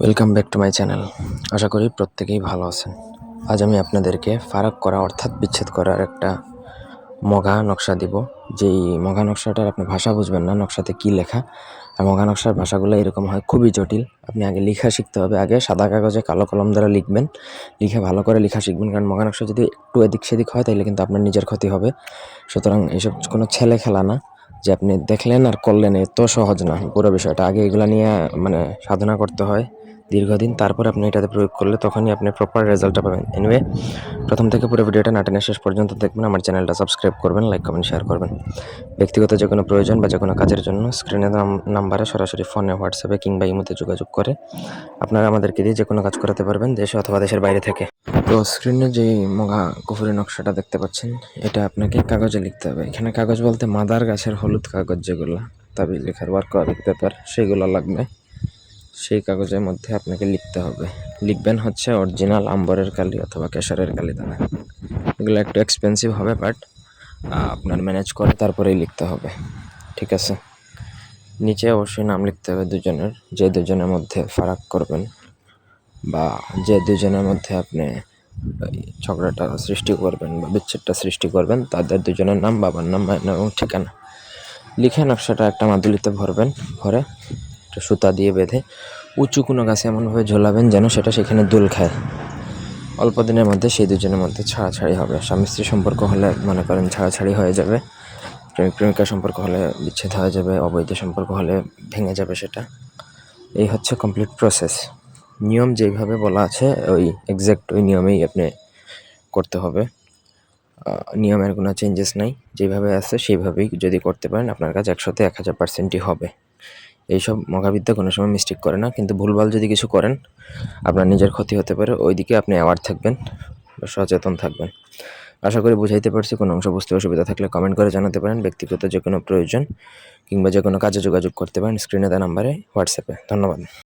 Welcome back to my channel আশা করি প্রত্যেকেই ভালো আছেন। আজ আমি আপনাদেরকে ফারাক করা অর্থাৎ বিচ্ছেদ করার একটা মগা নকশা দিব। যেই মগা নকশাটার আপনি ভাষা বুঝবেন না, নকশাতে কি লেখা। আর মগা নকশার ভাষাগুলো এরকম হয়, খুবই জটিল। আপনি আগে লেখা শিখতে হবে। আগে সাদা কাগজে কালো কলম দ্বারা লিখবেন। লিখে ভালো করে লেখা শিখবেন। কারণ মগা নকশা যদি একটু এদিক সেদিক হয় তাহলে কিন্তু আপনার নিজের ক্ষতি হবে। সুতরাং এইসব কোনো ছেলে খেলা না, যে আপনি দেখলেন আর করলেন এত সহজ না। পুরো বিষয়টা। আগে এগুলো নিয়ে মানে সাধনা করতে হয়। দীর্ঘদিন তারপর আপনি এটাতে প্রয়োগ করলে তখনই আপনি প্রপার রেজাল্টটা পাবেন। এনিওয়ে প্রথম থেকে পুরো ভিডিওটা নাটেনের শেষ পর্যন্ত দেখবেন, আমার চ্যানেলটা সাবস্ক্রাইব করবেন লাইক কমেন্ট শেয়ার করবেন। ব্যক্তিগত যে কোনো প্রয়োজন বা যে কোনো কাজের জন্য স্ক্রিনে নাম্বারে সরাসরি ফোনে হোয়াটসঅ্যাপে কিংবা ইমোতে যোগাযোগ করে আপনারা আমাদেরকে দিয়ে যে কোনো কাজ করাতে পারবেন দেশে অথবা দেশের বাইরে থেকে। তো স্ক্রিনে যে মগা কুফুরি নকশাটা দেখতে পাচ্ছেন, এটা আপনাকে কাগজে লিখতে হবে। এখানে কাগজ বলতে মাদার গাছের হলুদ কাগজ যেগুলো, তাবিজ লেখার ওয়ার্ক পেপার, সেগুলো লাগবে। সেই কাগজের মধ্যে আপনাকে লিখতে হবে। লিখবেন হচ্ছে অরিজিনাল আম্বরের কালি অথবা কেশরের কালি দ্বারা এগুলো একটু এক্সপেন্সিভ হবে বাট আপনার ম্যানেজ করে তারপরেই লিখতে হবে। ঠিক আছে? নিচে অবশ্যই নাম লিখতে হবে দুজনের। যে দুজনের মধ্যে ফারাক করবেন বা যে দুজনের মধ্যে আপনি ঝগড়াটা সৃষ্টি করবেন বা বিচ্ছেদটা সৃষ্টি করবেন, তাদের দুজনের নাম, বাবার নাম এবং ঠিকানা। লিখে নকশাটা একটা মাদুলিতে ভরবেন, ভরে একটা সুতা দিয়ে বেঁধে উঁচু কোনো গাছে এমনভাবে ঝোলাবেন যেন সেটা সেখানে দুল খায়। অল্প দিনের মধ্যে সেই দুজনের মধ্যে ছাড়াছাড়ি হবে। স্বামী স্ত্রী সম্পর্ক হলে মনে করেন ছাড়াছাড়ি হয়ে যাবে। প্রেমিক প্রেমিকা সম্পর্ক হলে বিচ্ছেদ হয়ে যাবে। অবৈধ সম্পর্ক হলে ভেঙে যাবে সেটা। এই হচ্ছে কমপ্লিট প্রসেস নিয়ম যেইভাবে বলা আছে, ওই এক্স্যাক্ট ওই নিয়মেই আপনি করতে হবে। নিয়মের কোনো চেঞ্জেস নাই। যেভাবে আছে সেইভাবেই যদি করতে পারেন, আপনার কাছে একশোতে এক হাজার পার্সেন্টই হবে। এইসব মহাবিদ্যা কোনো সময় মিস্টেক করে না। কিন্তু ভুলভাল যদি কিছু করেন, আপনার নিজের ক্ষতি হতে পারে। ওই দিকে আপনি অ্যাওয়ার থাকবেন বা সচেতন থাকবেন। আশা করি বুঝাইতে পারছি, কোনো অংশ বুঝতে অসুবিধা থাকলে কমেন্ট করে জানাতে পারেন। ব্যক্তিগত যে কোনো প্রয়োজন কিংবা যে কোনো কাজে যোগাযোগ করতে পারেন স্ক্রিনে দেওয়া নাম্বারে হোয়াটসঅ্যাপে ধন্যবাদ।